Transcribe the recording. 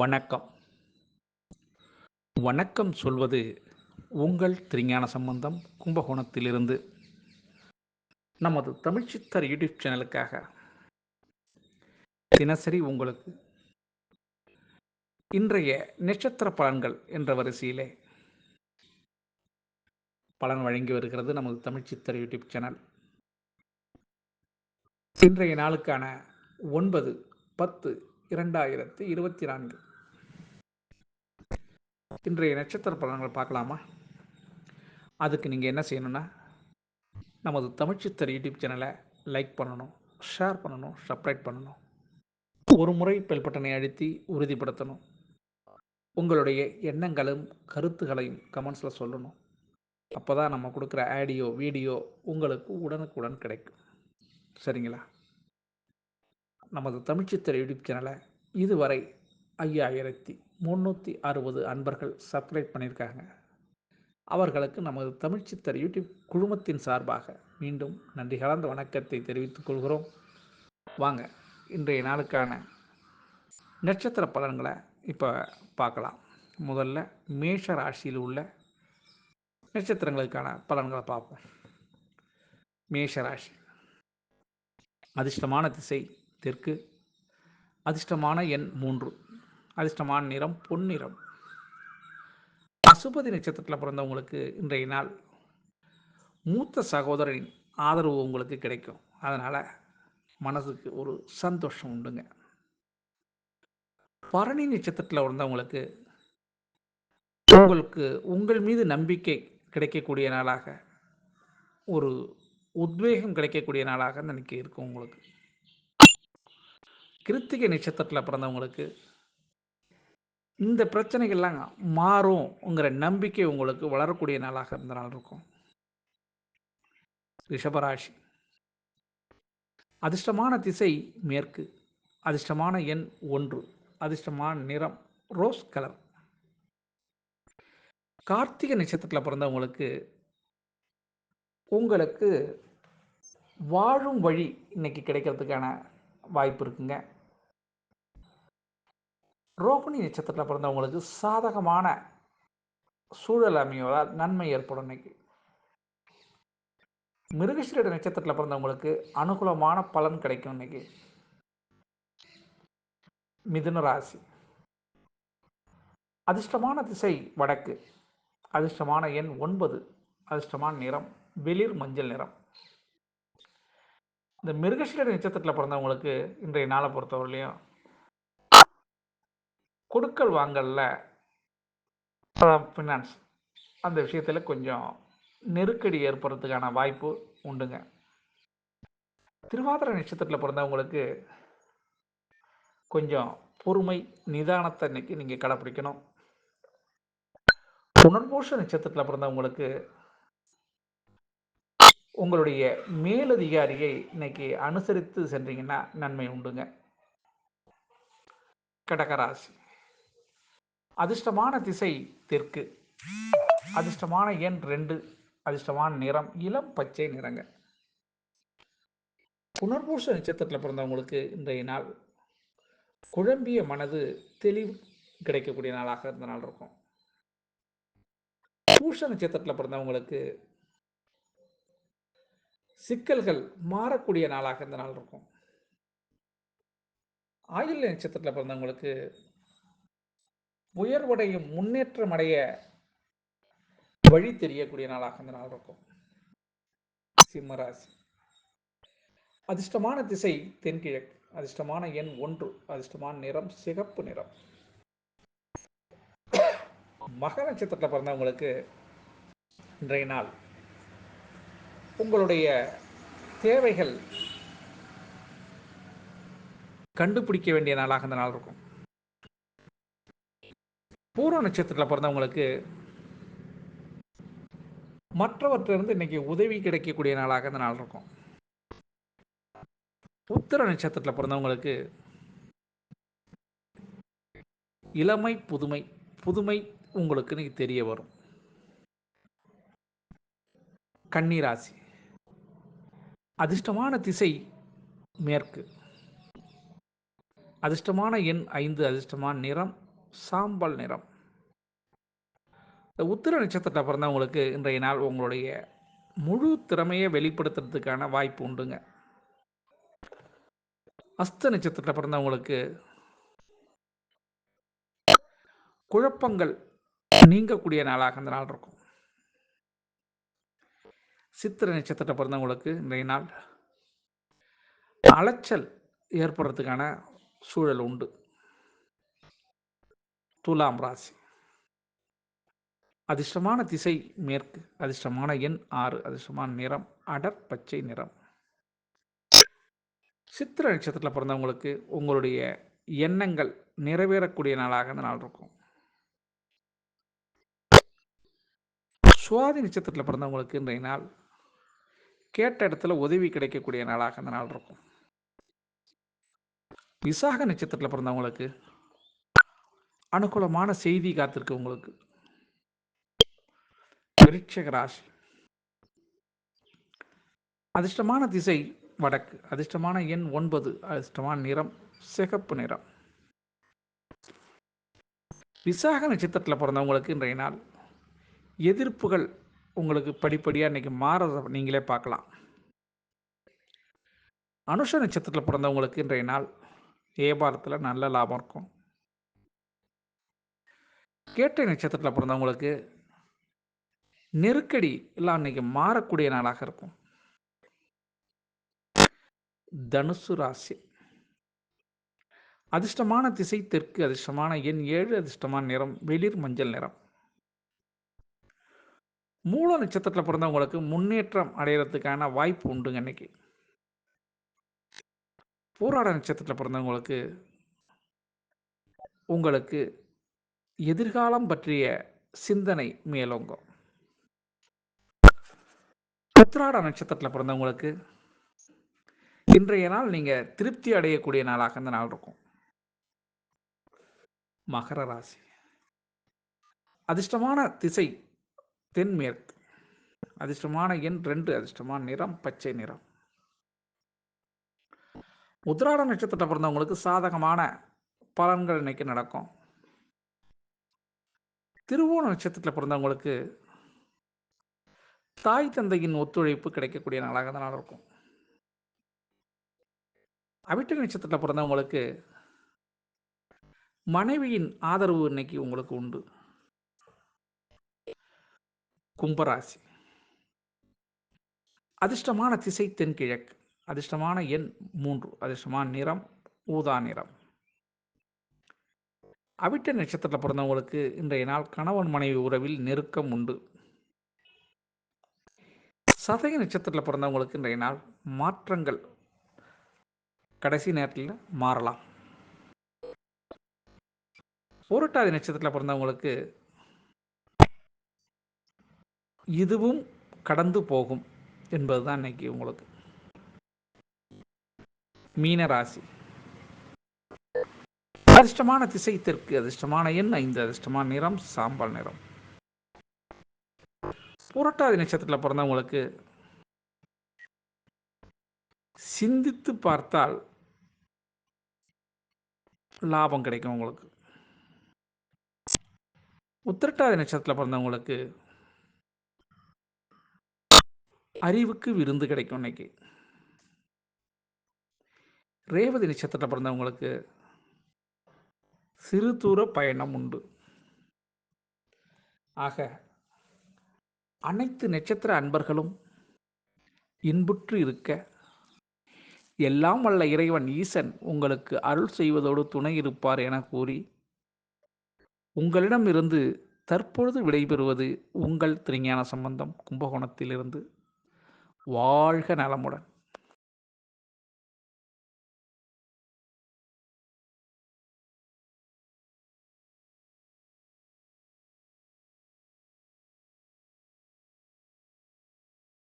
வணக்கம். வணக்கம் சொல்வது உங்கள் திருஞான சம்பந்தம் கும்பகோணத்திலிருந்து. நமது தமிழ் சித்தர் யூடியூப் சேனலுக்காக. தினசரி உங்களுக்கு இன்றைய நட்சத்திர பலன்கள் என்ற வரிசையிலே பலன் வழங்கி வருகிறது நமது தமிழ் சித்தர் யூடியூப் சேனல். இன்றைய நாளுக்கான ஒன்பது பத்து இரண்டாயிரத்து இருபத்தி நான்கு. இன்றைய நட்சத்திர பலன்கள் பார்க்கலாமா? அதுக்கு நீங்கள் என்ன செய்யணும்னா நமது தமிழ்ச்சித்தர் யூடியூப் சேனலை லைக் பண்ணணும் ஷேர் பண்ணணும் சப்ரைட் பண்ணணும். ஒரு முறை பெல்பட்டனை அழுத்தி உறுதிப்படுத்தணும். உங்களுடைய எண்ணங்களும் கருத்துகளையும் கமெண்ட்ஸில் சொல்லணும். அப்போ தான் நம்ம கொடுக்குற ஆடியோ வீடியோ உங்களுக்கு உடனுக்குடன் கிடைக்கும். சரிங்களா? நமது தமிழ்ச்சித்தர் யூடியூப் சேனலை இதுவரை ஐயாயிரத்தி முந்நூற்றி அறுபது அன்பர்கள் சப்ஸ்கிரைப் பண்ணியிருக்காங்க. அவர்களுக்கு நமது தமிழ்ச்சித்தர் யூடியூப் குழுமத்தின் சார்பாக மீண்டும் நன்றி கலந்த வணக்கத்தை தெரிவித்துக் கொள்கிறோம். வாங்க இன்றைய நாளுக்கான நட்சத்திர பலன்களை இப்போ பார்க்கலாம். முதல்ல மேஷ ராசியில் உள்ள நட்சத்திரங்களுக்கான பலன்களை பார்ப்போம். மேஷ ராசி. அதிர்ஷ்டமான திசை தெற்கு. அதிர்ஷ்டமான எண் மூன்று. அதிர்ஷ்டமான நிறம் பொன்னிறம். அசுபதி நட்சத்திரத்தில் பிறந்தவங்களுக்கு இன்றைய நாள் மூத்த சகோதரனின் ஆதரவு உங்களுக்கு கிடைக்கும். அதனால் மனதுக்கு ஒரு சந்தோஷம் உண்டுங்க. பரணி நட்சத்திரத்தில் பிறந்தவங்களுக்கு உங்களுக்கு உங்கள் மீது நம்பிக்கை கிடைக்கக்கூடிய நாளாக ஒரு உத்வேகம் கிடைக்கக்கூடிய நாளாக நினைக்க இருக்கும் உங்களுக்கு. கிருத்திகை நட்சத்திரத்தில் பிறந்தவங்களுக்கு இந்த பிரச்சனைகள்லாம் மாறும்ங்கிற நம்பிக்கை உங்களுக்கு வளரக்கூடிய நாளாக இந்த நாள் இருக்கும். ரிஷபராசி. அதிர்ஷ்டமான திசை மேற்கு அதிர்ஷ்டமான எண் ஒன்று அதிர்ஷ்டமான நிறம் ரோஸ் கலர். கார்த்திகை நட்சத்திரத்தில் பிறந்தவங்களுக்கு உங்களுக்கு வாழும் வழி இன்னைக்கு கிடைக்கிறதுக்கான வாய்ப்பு இருக்குங்க. ரோகிணி நட்சத்திரத்தில் பிறந்தவங்களுக்கு சாதகமான சூழல் அமைவதால் நன்மை ஏற்படும் இன்னைக்கு. மிருகசீரட நட்சத்திரத்தில் பிறந்தவங்களுக்கு அனுகூலமான பலன் கிடைக்கும் இன்னைக்கு. மிதுன ராசி. அதிர்ஷ்டமான திசை வடக்கு. அதிர்ஷ்டமான எண் ஒன்பது. அதிர்ஷ்டமான நிறம் வெளிர் மஞ்சள் நிறம். இந்த மிருகசீரட நட்சத்திரத்தில் பிறந்தவங்களுக்கு இன்றைய நாளை பொறுத்தவரையிலையும் கொடுக்கல் வாங்கல்ல ஃபினான்ஸ் அந்த விஷயத்தில் கொஞ்சம் நெருக்கடி ஏற்படுறதுக்கான வாய்ப்பு உண்டுங்க. திருவாதிரை நட்சத்திரத்தில் பிறந்தவங்களுக்கு கொஞ்சம் பொறுமை நிதானத்தை இன்னைக்கு நீங்கள் கடைப்பிடிக்கணும். புனர்பூஷ நட்சத்திரத்தில் பிறந்தவங்களுக்கு உங்களுடைய மேலதிகாரியை இன்னைக்கு அனுசரித்து சென்றீங்கன்னா நன்மை உண்டுங்க. கடகராசி. அதிர்ஷ்டமான திசை தெற்கு. அதிர்ஷ்டமான எண் ரெண்டு. அதிர்ஷ்டமான நிறம் இளம் பச்சை நிறங்க. புனர்பூச நட்சத்திரத்தில் பிறந்தவங்களுக்கு இன்றைய நாள் குழம்பிய மனது தெளிவு கிடைக்கக்கூடிய நாளாக இருந்த நாள் இருக்கும். பூஷ நட்சத்திரத்தில் பிறந்தவங்களுக்கு சிக்கல்கள் மாறக்கூடிய நாளாக இருந்த நாள் இருக்கும். ஆயுள் நட்சத்திரத்தில் பிறந்தவங்களுக்கு உயர்வடையும் முன்னேற்றம் அடைய வழி தெரியக்கூடிய நாளாக இந்த நாள் இருக்கும். சிம்மராசி அதிர்ஷ்டமான திசை தென்கிழக்கு. அதிர்ஷ்டமான எண் ஒன்று. அதிர்ஷ்டமான நிறம் சிகப்பு நிறம். மக நட்சத்திரத்தில் பிறந்தவங்களுக்கு இன்றைய நாள் உங்களுடைய தேவைகள் கண்டுபிடிக்க வேண்டிய நாளாக இந்த நாள் இருக்கும். பூர்வ நட்சத்திரத்தில் பிறந்தவங்களுக்கு மற்றவற்றிலிருந்து இன்னைக்கு உதவி கிடைக்கக்கூடிய நாளாக இந்த நாள் இருக்கும். உத்திர நட்சத்திரத்தில் பிறந்தவங்களுக்கு இளமை புதுமை புதுமை உங்களுக்கு இன்னைக்கு தெரிய வரும். கன்னிராசி. அதிர்ஷ்டமான திசை மேற்கு. அதிர்ஷ்டமான எண் ஐந்து அதிர்ஷ்டமான நிறம் சாம்பல் நிறம். இந்த உத்திர நட்சத்திரத்தில் பிறந்தவங்களுக்கு இன்றைய நாள் உங்களுடைய முழு திறமையை வெளிப்படுத்துறதுக்கான வாய்ப்பு உண்டுங்க. அஸ்த நட்சத்திரத்தில் பிறந்தவங்களுக்கு குழப்பங்கள் நீங்கக்கூடிய நாளாக அந்த நாள் இருக்கும். சித்திர நட்சத்திரத்தை பிறந்தவங்களுக்கு இன்றைய நாள் அலைச்சல் ஏற்படுறதுக்கான சூழல் உண்டு. துலாம் ராசி. அதிர்ஷ்டமான திசை மேற்கு அதிர்ஷ்டமான எண் ஆறு அதிர்ஷ்டமான நிறம் அடர் பச்சை நிறம். சித்திர நட்சத்திரத்தில் பிறந்தவங்களுக்கு உங்களுடைய எண்ணங்கள் நிறைவேறக்கூடிய நாளாக அந்த நாள் இருக்கும். சுவாதி நட்சத்திரத்தில் பிறந்தவங்களுக்கு இன்றைய நாள் கேட்ட இடத்துல உதவி கிடைக்கக்கூடிய நாளாக அந்த நாள் இருக்கும். விசாக நட்சத்திரத்தில் பிறந்தவங்களுக்கு அனுகூலமான செய்தி காத்திருக்கு உங்களுக்கு. விருட்சக ராசி. அதிர்ஷ்டமான திசை வடக்கு. அதிர்ஷ்டமான எண் ஒன்பது. அதிர்ஷ்டமான நிறம் சிகப்பு நிறம். விசாக நட்சத்திரத்தில் பிறந்தவங்களுக்கு இன்றைய நாள் எதிர்ப்புகள் உங்களுக்கு படிப்படியாக இன்றைக்கி மாறத நீங்களே பார்க்கலாம். அனுஷ நட்சத்திரத்தில் பிறந்தவங்களுக்கு இன்றைய நாள் வியாபாரத்தில் நல்ல லாபம் இருக்கும். கேட்டை நட்சத்திரத்தில் பிறந்தவங்களுக்கு நெருக்கடி எல்லாம் அன்னைக்கு மாறக்கூடிய நாளாக இருக்கும். தனுசு ராசி. அதிர்ஷ்டமான திசை தெற்கு அதிர்ஷ்டமான எண் ஏழு அதிர்ஷ்டமான நிறம் வெளிர் மஞ்சள் நிறம். மூல நட்சத்திரத்தில் பிறந்தவங்களுக்கு முன்னேற்றம் அடைகிறதுக்கான வாய்ப்பு உண்டுங்க இன்னைக்கு போராட நட்சத்திரத்தில் பிறந்தவங்களுக்கு உங்களுக்கு எதிர்காலம் பற்றிய சிந்தனை மேலோங்கும். உத்ராட நட்சத்திரத்தில் பிறந்தவங்களுக்கு இன்றைய நாள் நீங்கள் திருப்தி அடையக்கூடிய நாளாக இந்த நாள் இருக்கும். மகர ராசி. அதிர்ஷ்டமான திசை தென்மேற்கு. அதிர்ஷ்டமான எண் ரெண்டு அதிர்ஷ்டமான நிறம் பச்சை நிறம். உத்ராட நட்சத்திரத்தை பிறந்தவங்களுக்கு சாதகமான பலன்கள் இன்னைக்கு நடக்கும். திருவோண நட்சத்திரத்தில் பிறந்தவங்களுக்கு தாய் தந்தையின் ஒத்துழைப்பு கிடைக்கக்கூடிய நாளாக தான் நாள் இருக்கும். அவிட்ட நட்சத்திரத்தில் பிறந்தவங்களுக்கு மனைவியின் ஆதரவு இன்னைக்கு உங்களுக்கு உண்டு. கும்பராசி. அதிர்ஷ்டமான திசை தென்கிழக்கு அதிர்ஷ்டமான எண் மூன்று அதிர்ஷ்டமான நிறம் ஊதா நிறம். அவிட்ட நட்சத்திரத்தில் பிறந்தவங்களுக்கு இன்றைய நாள் கணவன் மனைவி உறவில் நெருக்கம் உண்டு. சதய நட்சத்திரத்தில் பிறந்தவங்களுக்கு இன்றைய நாள் மாற்றங்கள் கடைசி நேரத்தில் மாறலாம். புரட்டாதி நட்சத்திரத்தில் பிறந்தவங்களுக்கு இதுவும் கடந்து போகும் என்பதுதான் இன்னைக்கு உங்களுக்கு. மீன ராசி அதிர்ஷ்டமான திசை தெற்கு அதிர்ஷ்டமான எண் ஐந்து அதிர்ஷ்டமான நிறம் சாம்பல் நிறம். புரட்டாதி நட்சத்திரத்தில் பிறந்தவங்களுக்கு சிந்தித்து பார்த்தால் லாபம் கிடைக்கும் உங்களுக்கு. உத்திரட்டாதி நட்சத்திரத்தில் பிறந்தவங்களுக்கு அறிவுக்கு விருந்து கிடைக்கும் இன்னைக்கு. ரேவதி நட்சத்திரத்தில் பிறந்தவங்களுக்கு சிறு தூர பயணம் உண்டு. ஆக அனைத்து நட்சத்திர அன்பர்களும் இன்புற்று இருக்க எல்லாம் வல்ல இறைவன் ஈசன் உங்களுக்கு அருள் செய்வதோடு துணை இருப்பார் என கூறி உங்களிடம் இருந்து தற்பொழுது விடைபெறுவது உங்கள் திருஞான சம்பந்தம் கும்பகோணத்திலிருந்து. வாழ்க நலமுடன்.